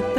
มหิต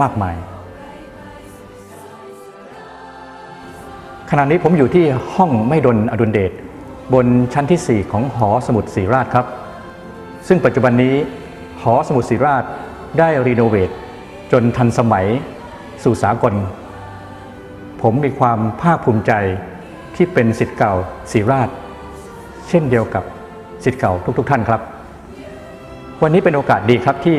มากมาย ขณะนี้ผมอยู่ที่ห้องไม่ดนอดุลเดชบนชั้นที่ 4 ของหอสมุดศรีราชครับ ซึ่งปัจจุบันนี้หอสมุดศรีราชได้รีโนเวทจนทันสมัยสู่สากล ผมมีความภาคภูมิใจที่เป็นสิทธิ์เก่าศรีราช เช่นเดียวกับสิทธิ์เก่าทุกๆ ท่านครับ วันนี้เป็นโอกาสดีครับที่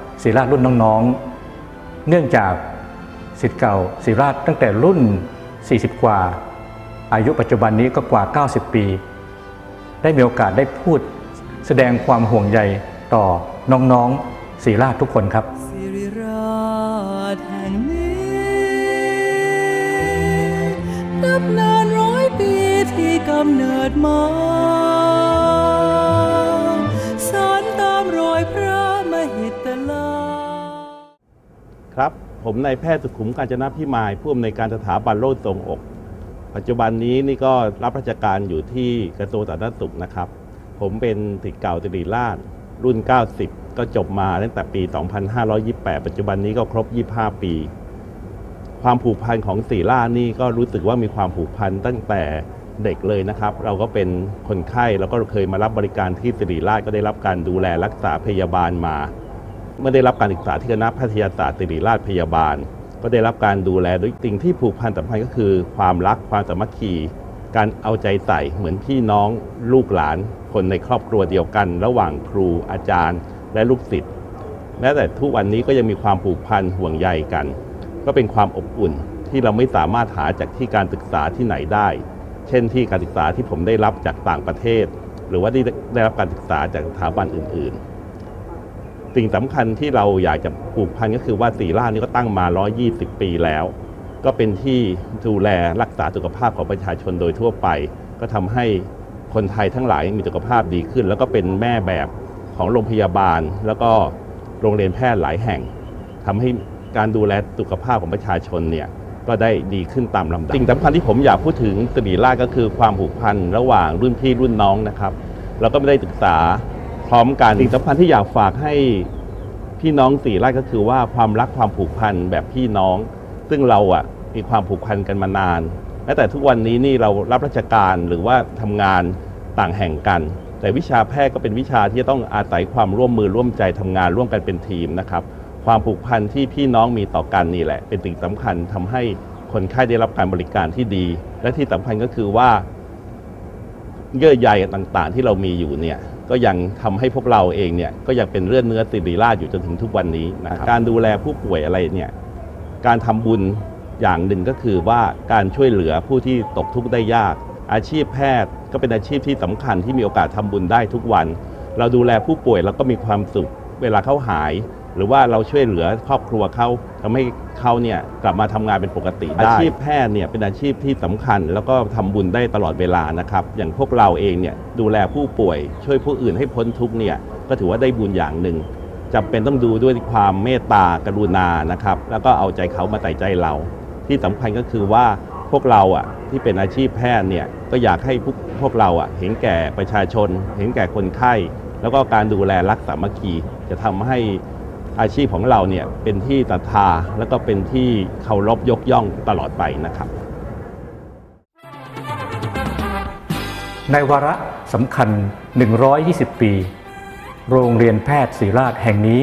ศิราชรุ่นน้องๆ เนื่องจากสิทธิ์เก่าศิริราชตั้งแต่รุ่น 40 กว่า อายุปัจจุบันนี้ก็กว่า 90 ปี ได้มีโอกาสได้พูดแสดงความห่วงใยต่อน้องๆศิริราชทุกคนครับ ผมนายแพทย์สุขุมกาญจนพิมายผู้อำนวยการสถาบันโรคทรงอก ปัจจุบันนี้นี่ก็รับราชการอยู่ที่กระทรวงสาธารณสุขนะครับ ผมเป็นศิษย์เก่าติริราชรุ่น 90 ก็จบมาตั้งแต่ปี 2528 ปัจจุบันนี้ก็ครบ 25 ปี ความผูกพันของศรีราชนี่ก็รู้สึกว่ามีความผูกพันตั้งแต่เด็กเลยนะครับ เราก็เป็นคนไข้แล้วก็เคยมารับบริการที่ศิริราชก็ได้รับการดูแลรักษาพยาบาลมา เมื่อได้รับการศึกษาที่คณะแพทยศาสตร์ศิริราชพยาบาล ก็ได้รับการดูแลโดยสิ่งที่ผูกพันสำคัญก็คือ ความรักความสามัคคี การเอาใจใส่เหมือนพี่น้องลูกหลาน คนในครอบครัวเดียวกัน ระหว่างครูอาจารย์ และลูกศิษย์แม้แต่ทุกวันนี้ก็ยังมีความผูกพันห่วงใยกัน ก็เป็นความอบอุ่นที่เราไม่สามารถหาจากที่การศึกษาที่ไหนได้ เช่นที่การศึกษาที่ผมได้รับจากต่างประเทศ หรือว่าได้ได้รับการศึกษาจากสถาบันอื่น ๆ สิ่งสำคัญที่เราอยากจะผูกพันก็คือว่าสีราชนี่ก็ตั้งมา 120 ปีแล้ว ก็เป็นที่ดูแลรักษาสุขภาพของประชาชนโดยทั่วไป ก็ทำให้คนไทยทั้งหลายมีสุขภาพดีขึ้น แล้วก็เป็นแม่แบบของโรงพยาบาล แล้วก็โรงเรียนแพทย์หลายแห่งทำให้การดูแลสุขภาพของประชาชนเนี่ยก็ได้ดีขึ้นตามลำดับสิ่งสำคัญที่ผมอยากพูดถึงสิริราชก็คือความผูกพันระหว่างรุ่นพี่รุ่นน้องนะครับ แล้วก็ไม่ได้ศึกษา ร้อมกันสิ่งสำคัญที่อยากฝากให้พี่น้องสี่ไร่ก็คือว่าความรักความผูกพันแบบพี่น้อง ซึ่งเราอะมีความผูกพันกันมานานแม้แต่ทุกวันนี้นี่เรารับราชการหรือว่าทำงานต่างแห่งกัน แต่วิชาแพทย์ก็เป็นวิชาที่ต้องอาศัยความร่วมมือร่วมใจทำงานร่วมกันเป็นทีมนะครับความผูกพันที่พี่น้องมีต่อกันนี่แหละ เป็นสิ่งสำคัญทำให้คนไข้ได้รับการบริการที่ดี และที่สำคัญก็คือว่า เยื่อใยต่างๆ ที่เรามีอยู่เนี่ย ก็ยังทำให้พวกเราเองเนี่ยก็ยังเป็นเลือดเนื้อสิริราชอยู่จนถึงทุกวันนี้นะครับการดูแลผู้ป่วยอะไรเนี่ยการทำบุญอย่างหนึ่งก็คือว่าการช่วยเหลือผู้ที่ตกทุกข์ได้ยาก อาชีพแพทย์ก็เป็นอาชีพที่สำคัญที่มีโอกาสทำบุญได้ทุกวัน เราดูแลผู้ป่วยแล้วก็มีความสุข เวลาเขาหาย หรือว่าเราช่วยเหลือครอบครัวเขาทำให้เขาเนี่ยกลับมาทำงานเป็นปกติได้อาชีพแพทย์เนี่ยเป็นอาชีพที่สำคัญ แล้วก็ทำบุญได้ตลอดเวลานะครับ อย่างพวกเราเองเนี่ยดูแลผู้ป่วย ช่วยผู้อื่นให้พ้นทุกข์เนี่ยก็ถือว่าได้บุญอย่างหนึ่งจำเป็นต้องดูด้วยความเมตตากรุณานะครับ แล้วก็เอาใจเขามาใส่ใจเรา ที่สำคัญก็คือว่าพวกเราอะที่เป็นอาชีพแพทย์เนี่ยก็อยากให้พวกพวกเราอะเห็นแก่ประชาชน เห็นแก่คนไข้ แล้วก็การดูแลรักสามัคคีจะทำให้อาชีพของเราเนี่ยเป็นที่ศรัทธาแล้วก็เป็นที่เคารพยกย่องตลอดไปนะครับ ในวาระสำคัญ 120 ปี โรงเรียนแพทย์ศิริราชแห่งนี้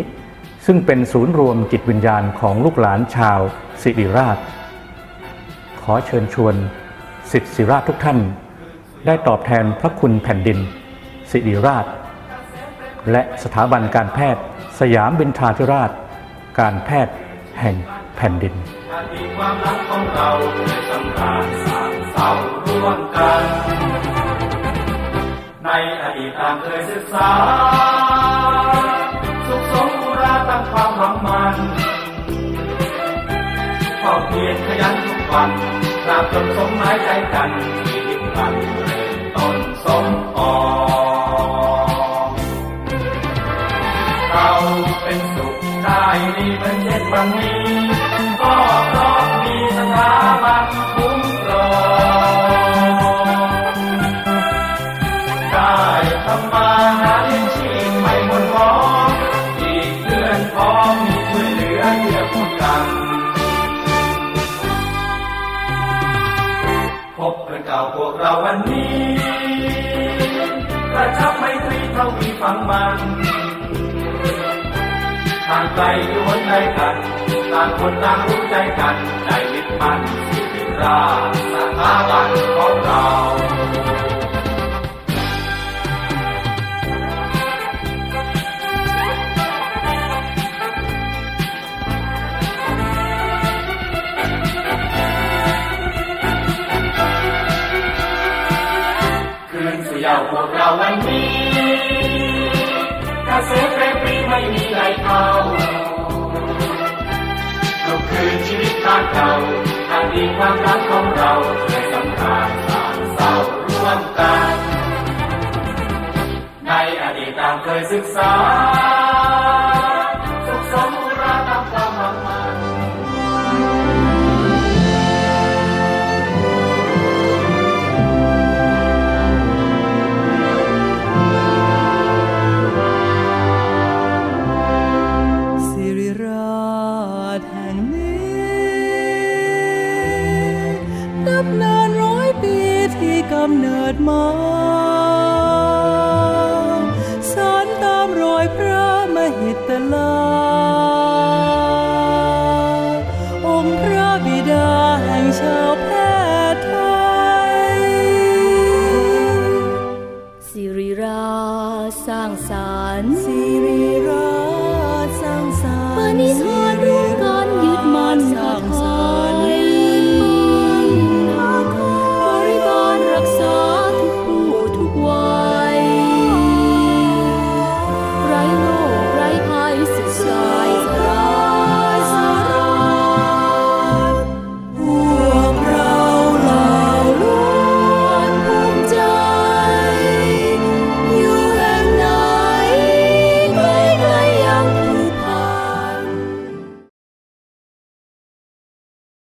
ซึ่งเป็นศูนย์รวมจิตวิญญาณของลูกหลานชาวศิริราช ขอเชิญชวนสิทธิศิริราชทุกท่าน ได้ตอบแทนพระคุณแผ่นดิน ศิริราช และสถาบันการแพทย์ สยามบินทราธิราช การแพทย์แห่งแผ่นดินความรักของเราในสำราญสามเศร้าร่วมกัน ในอดีตตางเคยศึกษา สุขสมอุราตั้งความหวังมันเฝ้าเพียรขยันทุกวันตราบจนสมหมายใจกันชีวิตมันเริ่มต้นสมออก วันนี้ ก็เพราะมีสถาบันคุ้มครองได้ทำมาหาเลี้ยงชีพไม่หมดหมองอีกเพื่อนพร้องมีช่วยเหลือเพื่อพูดกันพบเพื่อนเก่าพวกเราวันนี้กระชับไมตรีเท่ามีฟังมัน ทางไกลอยู่หนใดกัน ต่างคนต่างรู้ใจกัน ใจยึดมั่นสิริราชสถาบันของเราคืนสู่เยาวพวกเราวันนี้ เกษตรเปรปรีไม่มีไรเท่าเราคืนชีวิตบ้านเก่าทางดีความรักของเราในสำคัญสามเศร้าร่วมกัน ในอดีตตามเคยศึกษาำเนิดมาสารตามรอยพระมหิตลา องค์พระบิดาแห่งชาวแพทย์ไทย สิริราสร้างส